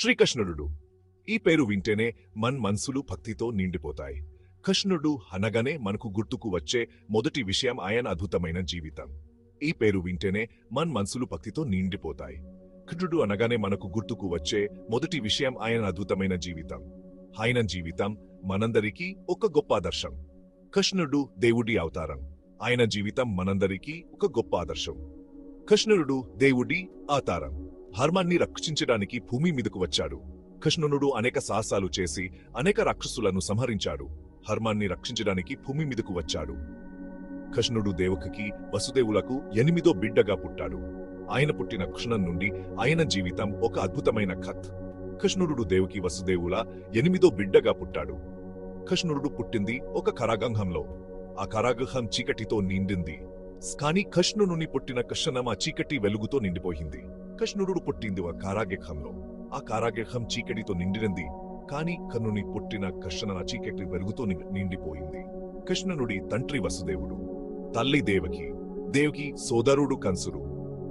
శ్రీకృష్ణుడు. ఈ పేరు వింటేనే మన్ మనసులు భక్తితో నిండిపోతాయి. కృష్ణుడు అనగానే మనకు గుర్తుకు వచ్చే మొదటి విషయం ఆయన అద్భుతమైన జీవితం. ఈ పేరు వింటేనే మన్ మనసులు భక్తితో నిండిపోతాయి. కృష్ణుడు అనగానే మనకు గుర్తుకు వచ్చే మొదటి విషయం ఆయన అద్భుతమైన జీవితం. ఆయన జీవితం మనందరికీ ఒక గొప్ప ఆదర్శం. కృష్ణుడు దేవుడి అవతారం. ఆయన జీవితం మనందరికీ ఒక గొప్ప ఆదర్శం. కృష్ణుడు దేవుడి అవతారం. ధర్మాన్ని రక్షించడానికి భూమి మీదకు వచ్చాడు. కృష్ణునుడు అనేక సాహసాలు చేసి అనేక రాక్షసులను సంహరించాడు. ధర్మాన్ని రక్షించడానికి భూమి మీదకు వచ్చాడు. కృష్ణుడు దేవకకి వసుదేవులకు ఎనిమిదో బిడ్డగా పుట్టాడు. ఆయన పుట్టిన కృష్ణన్ నుండి ఆయన జీవితం ఒక అద్భుతమైన కథ్. కృష్ణుడు దేవకి వసుదేవుల ఎనిమిదో బిడ్డగా పుట్టాడు. కృష్ణుడు పుట్టింది ఒక కరాగంహంలో. ఆ కరాగృహం చీకటితో నిండింది. కానీ కృష్ణునుని పుట్టిన కృష్ణం ఆ చీకటి వెలుగుతో నిండిపోయింది. కృష్ణుడు పుట్టింది ఒక కారాగ్రహంలో ఆ కారాగ్రహం చీకటితో నిండినది కాని కర్ణుని పుట్టిన కృష్ణన చీకటి వెలుగుతో నిండిపోయింది. కృష్ణనుడి తండ్రి వసుదేవుడు తల్లి దేవకి దేవకి సోదరుడు కంసుడు.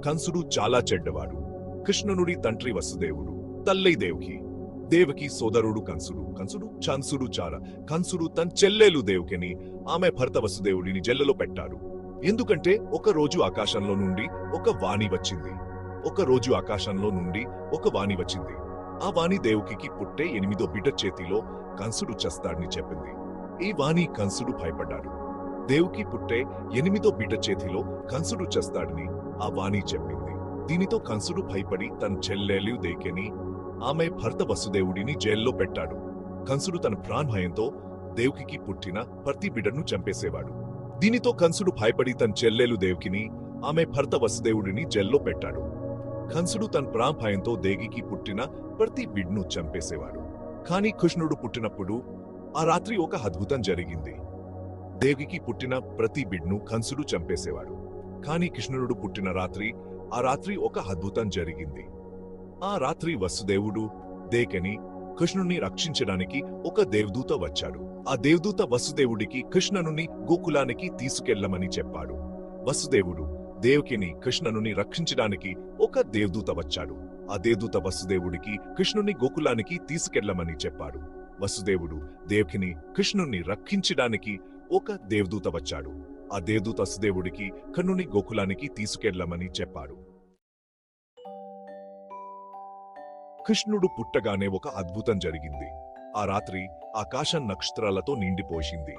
కంసుడు చాలా చెడ్డవాడు. కృష్ణనుడి తండ్రి వసుదేవుడు తల్లి దేవకి దేవకి సోదరుడు కంసుడు. కంసుడు చంసుడు చార కంసుడు తన చెల్లెలు దేవకిని ఆమె భర్త వసుదేవుడిని జల్లెలో పెట్టాడు ఎందుకంటే ఒక రోజు ఆకాశంలో నుండి ఒక వాణి వచ్చింది. ఒక రోజు ఆకాశంలో నుండి ఒక వాణి వచ్చింది. ఆ వాణి దేవుకికి పుట్టే ఎనిమిదో బిడ్డ చేతిలో కంసుడు చస్తాడని చెప్పింది. ఈ వాణి కంసుడు భయపడ్డాడు. దేవుకి పుట్టే ఎనిమిదో బిడ్డ చేతిలో కంసుడు చస్తాడని ఆ వాణి చెప్పింది. దీనితో కంసుడు భయపడి తన చెల్లెలు దేకెని ఆమె భర్త వసుదేవుడిని జైల్లో పెట్టాడు. కంసుడు తన ప్రాణభయంతో దేవుకి పుట్టిన ప్రతి బిడ్డను చంపేసేవాడు. దీనితో కంసుడు భయపడి తన చెల్లెలు దేవుకిని ఆమె భర్త వసుదేవుడిని జైల్లో పెట్టాడు. కంసుడు తన ప్రాణభయంతో దేగికి పుట్టిన ప్రతి బిడ్ను చంపేసేవాడు. కాని కృష్ణుడు పుట్టినప్పుడు ఆ రాత్రి ఒక అద్భుతం జరిగింది. దేవికి పుట్టిన ప్రతి బిడ్ను కంసుడు చంపేసేవాడు. కాని కృష్ణుడు పుట్టిన రాత్రి ఆ రాత్రి ఒక అద్భుతం జరిగింది. ఆ రాత్రి వసుదేవుడు దేకని కృష్ణుని రక్షించడానికి ఒక దేవదూత వచ్చాడు. ఆ దేవదూత వసుదేవుడికి కృష్ణనుని గోకులానికి తీసుకెళ్ళమని చెప్పాడు. వసుదేవుడు దేవకిని కృష్ణనుని రక్షించడానికి ఒక దేవదూత వచ్చాడు. ఆ దేవదూత వసుదేవుడికి కృష్ణుని గోకులానికి తీసుకెళ్ళమని చెప్పాడు. వసుదేవుడు దేవకిని కృష్ణుని రక్షించడానికి ఒక దేవదూత వచ్చాడు. ఆ దేవదూత వసుదేవుడికి కన్నుని గోకులానికి తీసుకెళ్ళమని చెప్పాడు. కృష్ణుడు పుట్టగానే ఒక అద్భుతం జరిగింది. ఆ రాత్రి ఆకాశం నక్షత్రాలతో నిండిపోయింది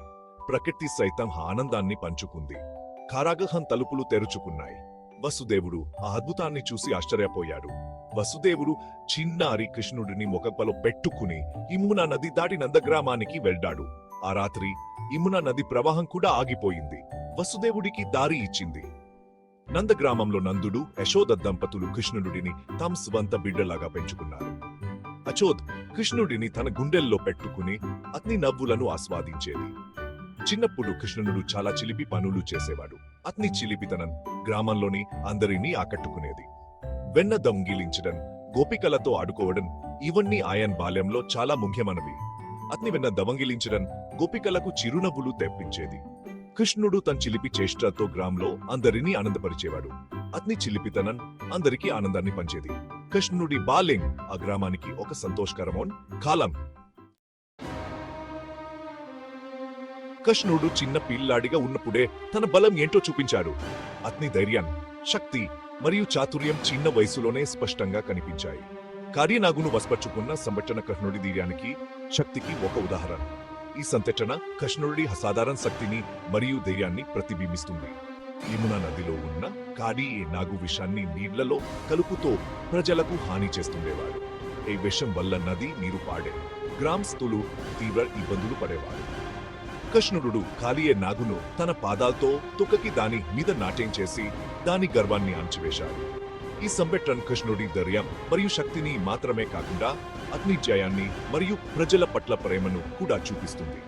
ప్రకృతి సైతం ఆనందాన్ని పంచుకుంది. కారాగృహం తలుపులు తెరుచుకున్నాయి. వసుదేవుడు ఆ అద్భుతాన్ని చూసి ఆశ్చర్యపోయాడు. వసుదేవుడు చిన్నారి కృష్ణుడిని మొగపలో పెట్టుకుని ఇమున నది దాటి నందగ్రామానికి వెళ్ళాడు. ఆ రాత్రి ఇమునా నది ప్రవాహం కూడా ఆగిపోయింది. వసుదేవుడికి దారి ఇచ్చింది. నందగ్రామంలో నందుడు యశోద దంపతులు కృష్ణుడిని తమ స్వంత బిడ్డలాగా పెంచుకున్నారు. అచోద్ కృష్ణుడిని తన గుండెల్లో పెట్టుకుని అగ్ని నవ్వులను ఆస్వాదించేది. చిన్నప్పుడు కృష్ణుడు చాలా చిలిపి పనులు చేసేవాడు. అతని చిలిపితనం గ్రామంలోని అందరినీ ఆకట్టుకునేది. వెన్న దొంగిలించడం గోపికలతో ఆడుకోవడం ఇవన్నీ ఆయన్ బాల్యంలో చాలా ముఖ్యమైనవి. అతని వెన్న దమంగిలించడం గోపికలకు చిరునవ్వులు తెప్పించేది. కృష్ణుడు తన చిలిపి చేష్టతో గ్రామంలో అందరినీ ఆనందపరిచేవాడు. అతని చిలిపితనం అందరికీ ఆనందాన్ని పంచేది. కృష్ణుడి బాల్యం ఆ గ్రామానికి ఒక సంతోషకరమోన్ కాలం. కృష్ణుడు చిన్న పిల్లాడిగా ఉన్నప్పుడే తన బలం ఏంటో చూపించాడు. అతని ధైర్యం శక్తి మరియు చాతుర్యం చిన్న వయసులోనే స్పష్టంగా కనిపించాయి. కార్యనాగును వసపరుచుకున్న సంఘటన కృష్ణుడి ధైర్యానికి శక్తికి ఒక ఉదాహరణ. ఈ సంఘటన కృష్ణుడి అసాధారణ శక్తిని మరియు ధైర్యాన్ని ప్రతిబింబిస్తుంది. యమునా నదిలో ఉన్న కాడి ఈ నాగు విషాన్ని నీళ్ళలో కలుపుతో ప్రజలకు హాని చేస్తుండేవాడు. ఈ విషం వల్ల నది నీరు పాడే గ్రామస్తులు తీవ్ర ఇబ్బందులు పడేవారు. కృష్ణుడు కాలియే నాగును తన పాదాలతో తుకకి దాని మీద నాట్యం చేసి దాని గర్వాన్ని అణచివేశాడు ఈ సంబెట్రన్ కృష్ణుడి ధైర్యం మరియు శక్తిని మాత్రమే కాకుండా అగ్ని జయాన్ని మరియు ప్రజల పట్ల ప్రేమను కూడా చూపిస్తుంది.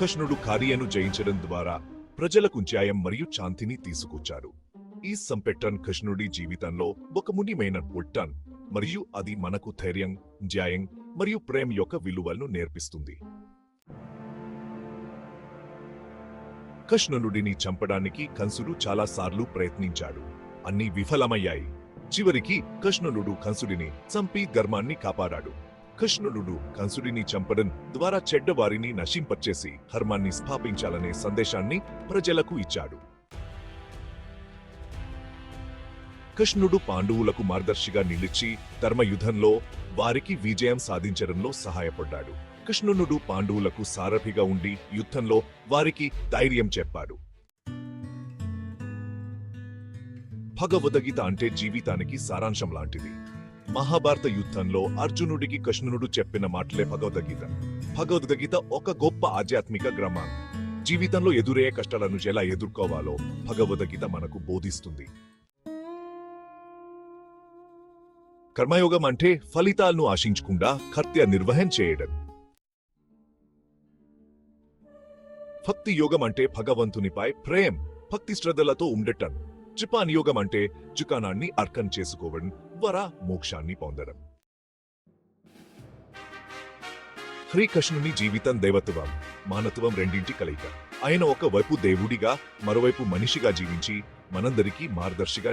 కృష్ణుడు కారియను జయించడం ద్వారా ప్రజలకు న్యాయం మరియు శాంతిని తీసుకొచ్చారు ఈ సంపెట్రన్ కృష్ణుడి జీవితంలో ఒక మునిమైన బుట్టన్ మరియు అది మనకు ధైర్యం న్యాయం మరియు ప్రేమ యొక్క విలువలను నేర్పిస్తుంది. కృష్ణనుడిని చంపడానికి కంసుడు చాలాసార్లు ప్రయత్నించాడు. అన్ని విఫలమయ్యాయి. చివరికి కృష్ణుడు కంసుడిని చంపి ధర్మాన్ని కాపాడాడు. కృష్ణుడు కంసుడిని చంపడం ద్వారా చెడ్డవారిని నశింపచేసి ధర్మాన్ని స్థాపించాలనే సందేశాన్ని ప్రజలకు ఇచ్చాడు. కృష్ణుడు పాండవులకు మార్గదర్శిగా నిలిచి ధర్మయుధంలో వారికి విజయం సాధించడంలో సహాయపడ్డాడు. కృష్ణునుడు పాండవులకు సారథిగా ఉండి యుద్ధంలో వారికి ధైర్యం చెప్పాడు. భగవద్గీత అంటే జీవితానికి సారాంశం లాంటిది. మహాభారత యుద్ధంలో అర్జునుడికి కృష్ణునుడు చెప్పిన మాటలే భగవద్గీత భగవద్గీత ఒక గొప్ప ఆధ్యాత్మిక గ్రమం జీవితంలో ఎదురయ్యే కష్టాలను ఎలా ఎదుర్కోవాలో భగవద్గీత మనకు బోధిస్తుంది. కర్మయోగం అంటే ఫలితాలను ఆశించకుండా కర్త్య నిర్వహణ చేయడం. భక్తి యోగం అంటే భగవంతునిపై ప్రేమ్ భక్తి శ్రద్ధలతో ఉండటం. జపాన్ యోగం అంటే చుకానాన్ని అర్కం చేసుకోవడం ద్వారా మోక్షాన్ని పొందడం. శ్రీకృష్ణుని జీవితం దైవత్వం మానత్వం రెండింటి కలయిక. ఆయన ఒక వైపు దేవుడిగా మరోవైపు మనిషిగా జీవించి మనందరికీ మార్గదర్శిగా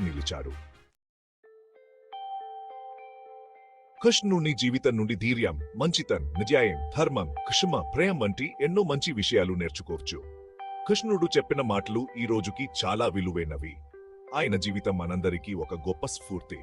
నిలిచాడు కృష్ణుని జీవితం నుండి ధీర్యం మంచితన్ నిజాయం ధర్మం క్షమ ప్రేమ వంటి ఎన్నో మంచి విషయాలు నేర్చుకోవచ్చు. కృష్ణుడు చెప్పిన మాటలు ఈ రోజుకి చాలా విలువైనవి. ఆయన జీవితం మనందరికీ ఒక గొప్ప స్ఫూర్తి.